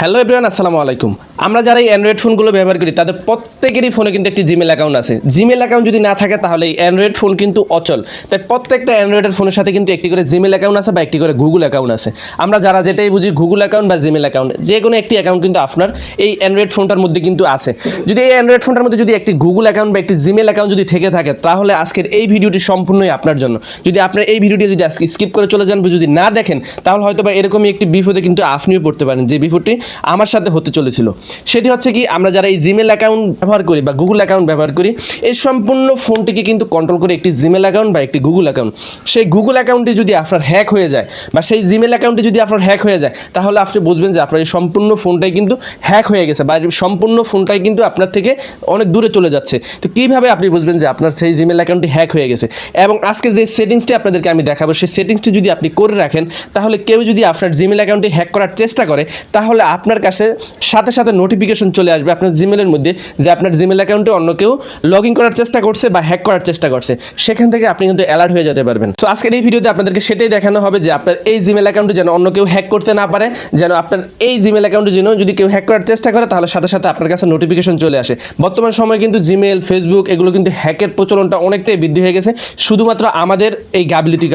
Hello everyone আসসালামু আলাইকুম। আমরা যারা এই অ্যান্ড্রয়েড ফোনগুলো ব্যবহার করি, তাদের প্রত্যেকেরই ফোনে কিন্তু একটি জিমেল অ্যাকাউন্ট আছে। জিমেল অ্যাকাউন্ট যদি না থাকে, তাহলে এই অ্যান্ড্রয়েড ফোন কিন্তু অচল। তাই প্রত্যেকটা অ্যান্ড্রয়েডের ফোনের সাথে কিন্তু একটি করে জিমেল অ্যাকাউন্ট আছে বা একটি করে গুগল অ্যাকাউন্ট আছে। আমরা যারা যেটাই বুঝি গুগল অ্যাকাউন্ট বা জিমেল অ্যাকাউন্ট যে কোনো একটি অ্যাকাউন্ট কিন্তু আপনার এই অ্যান্ড্রয়েড ফোনটার মধ্যে কিন্তু আছে। যদি এই অ্যান্ড্রয়েড ফোনটার মধ্যে যদি একটি গুগল অ্যাকাউন্ট বা একটি জিমেল অ্যাকাউন্ট যদি থেকে থাকে, তাহলে আজকের এই ভিডিওটি সম্পূর্ণই আপনার জন্য। যদি আপনার এই ভিডিওটি যদি আজকে স্কিপ করে চলে যান বা যদি না দেখেন, তাহলে হয়তো বা এরকমই একটি বিপদে কিন্তু আপনিও পড়তে পারেন। যে বিপদটি আমার সাথে হতে চলেছিল। সেটি হচ্ছে কি, আমরা যারা এই জিমেল অ্যাকাউন্ট ব্যবহার করি বা গুগল অ্যাকাউন্ট ব্যবহার করি, এই সম্পূর্ণ ফোনটিকে কিন্তু কন্ট্রোল করে একটি জিমেল অ্যাকাউন্ট বা একটি গুগল অ্যাকাউন্ট সেই গুগল অ্যাকাউন্টটি যদি আপনার হ্যাক হয়ে যায় বা সেই জিমেল অ্যাকাউন্টটি যদি আপনার হ্যাক হয়ে যায়, তাহলে আপনি বুঝবেন যে আপনার এই সম্পূর্ণ ফোনটাই কিন্তু হ্যাক হয়ে গেছে বা সম্পূর্ণ ফোনটাই কিন্তু আপনার থেকে অনেক দূরে চলে যাচ্ছে। তো কীভাবে আপনি বুঝবেন যে আপনার সেই জিমেল অ্যাকাউন্টটি হ্যাক হয়ে গেছে? এবং আজকে যে সেটিংসটি আপনাদেরকে আমি দেখাবো, সেই সেটিংসটি যদি আপনি করে রাখেন, তাহলে কেউ যদি আপনার জিমেল অ্যাকাউন্টটি হ্যাক করার চেষ্টা করে, তাহলে আপনার কাছে সাথে সাথে নোটিফিকেশন চলে আসবে আপনার জিমেলের মধ্যে যে আপনার জিমেল অ্যাকাউন্টে অন্য কেউ লগ ইন করার চেষ্টা করছে বা হ্যাক করার চেষ্টা করছে। সেখান থেকে আপনি কিন্তু অ্যালার্ট হয়ে যেতে পারবেন। তো আজকের এই ভিডিওতে আপনাদেরকে সেটাই দেখানো হবে যে আপনার এই জিমেল অ্যাকাউন্টে যেন অন্য কেউ হ্যাক করতে না পারে, যেন আপনার এই জিমেল অ্যাকাউন্টে যেন যদি কেউ হ্যাক করার চেষ্টা করে, তাহলে সাথে সাথে আপনার কাছে নোটিফিকেশন চলে আসে। বর্তমান সময়ে কিন্তু জিমেল ফেসবুক এগুলো কিন্তু হ্যাকের প্রচলনটা অনেকটাই বৃদ্ধি হয়ে গেছে, শুধুমাত্র আমাদের এই গাবিলিতি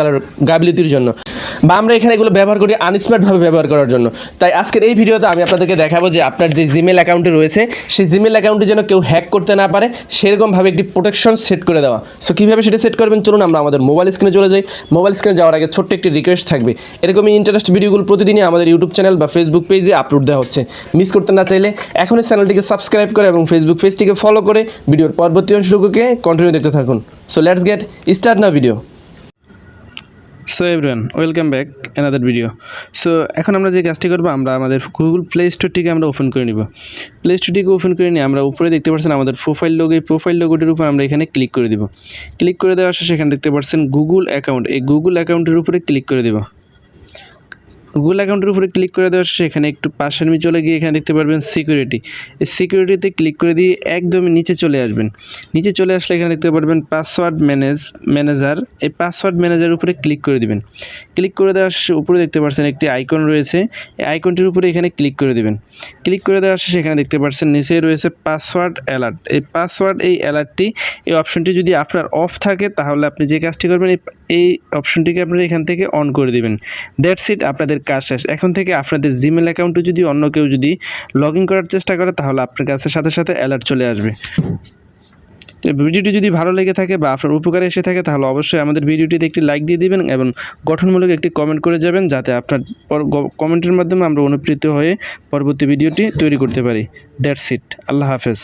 গাবিলিতির জন্য। বা আমরা এখানে এগুলো ব্যবহার করি আনস্মার্টভাবে ব্যবহার করার জন্য। তাই আজকের এই ভিডিওতে আমি আপনাদেরকে দেখাবো যে আপনার যে জিমেল অ্যাকাউন্টে রয়েছে, সেই জিমেল অ্যাকাউন্টে যেন কেউ হ্যাক করতে না পারে, সেরকমভাবে একটি প্রোটেকশন সেট করে দেওয়া। সো কীভাবে সেটা সেট করবেন? চলুন আমরা আমাদের মোবাইল স্ক্রিনে চলে যাই। মোবাইল স্ক্রিনে যাওয়ার আগে ছোট্ট একটি রিকোয়েস্ট থাকবে। এরকমই ইন্টারেস্ট ভিডিওগুলো প্রতিদিনই আমাদের ইউটিউব চ্যানেল বা ফেসবুক পেজে আপলোড দেওয়া হচ্ছে। মিস করতে না চাইলে এখনই চ্যানেলটিকে সাবস্ক্রাইব করে এবং ফেসবুক পেজটিকে ফলো করে ভিডিওর পরবর্তী অংশটুকুকে কন্টিনিউ দেখতে থাকুন। সো লেটস গেট স্টার্ট না video so everyone welcome back another video so এখন আমরা যে কাজটি করব, আমরা আমাদের গুগল প্লে স্টোরটিকে আমরা ওপেন করে নিব। প্লে স্টোরটিকে ওপেন করে নিয়ে আমরা উপরে দেখতে পাচ্ছেন আমাদের প্রোফাইল লোগো এই প্রোফাইল লোগোটির উপর আমরা এখানে ক্লিক করে দিব। ক্লিক করে দেওয়ার শেষে সেখানে দেখতে পাচ্ছেন গুগল অ্যাকাউন্ট এই গুগল অ্যাকাউন্টের উপরে ক্লিক করে দিব। গুগল অ্যাকাউন্টের উপরে ক্লিক করে দেওয়ার এখানে একটু পাশের নিচে চলে গিয়ে এখানে দেখতে পারবেন সিকিউরিটি এই সিকিউরিটিতে ক্লিক করে দিয়ে একদমই নিচে চলে আসবেন। নিচে চলে আসলে এখানে দেখতে পারবেন পাসওয়ার্ড ম্যানেজ ম্যানেজার এই পাসওয়ার্ড ম্যানেজারের উপরে ক্লিক করে দিবেন। ক্লিক করে দেওয়ার উপরে দেখতে পাচ্ছেন একটি আইকন রয়েছে। এই আইকনটির উপরে এখানে ক্লিক করে দিবেন। ক্লিক করে দেওয়ার এখানে দেখতে পাচ্ছেন নিচে রয়েছে পাসওয়ার্ড অ্যালার্ট এই পাসওয়ার্ড এই অ্যালার্টটি এই অপশনটি যদি আপনার অফ থাকে, তাহলে আপনি যে কাজটি করবেন, এই অপশনটিকে আপনারা এখান থেকে অন করে দিবেন। দ্যাটস ইট আপনাদের কাজ শেষ। এখন থেকে আপনাদের জিমেল অ্যাকাউন্টে যদি অন্য কেউ যদি লগ করার চেষ্টা করে, তাহলে আপনার কাছে সাথে সাথে অ্যালার্ট চলে আসবে। ভিডিওটি যদি ভালো লেগে থাকে বা আপনার উপকারে এসে থাকে, তাহলে অবশ্যই আমাদের ভিডিওটিতে একটি লাইক দিয়ে দিবেন এবং গঠনমূলক একটি কমেন্ট করে যাবেন, যাতে আপনার কমেন্টের মাধ্যমে আমরা অনুপ্রেরিত হয়ে পরবর্তী ভিডিওটি তৈরি করতে পারি। দ্যাটস ইট আল্লাহ হাফেজ।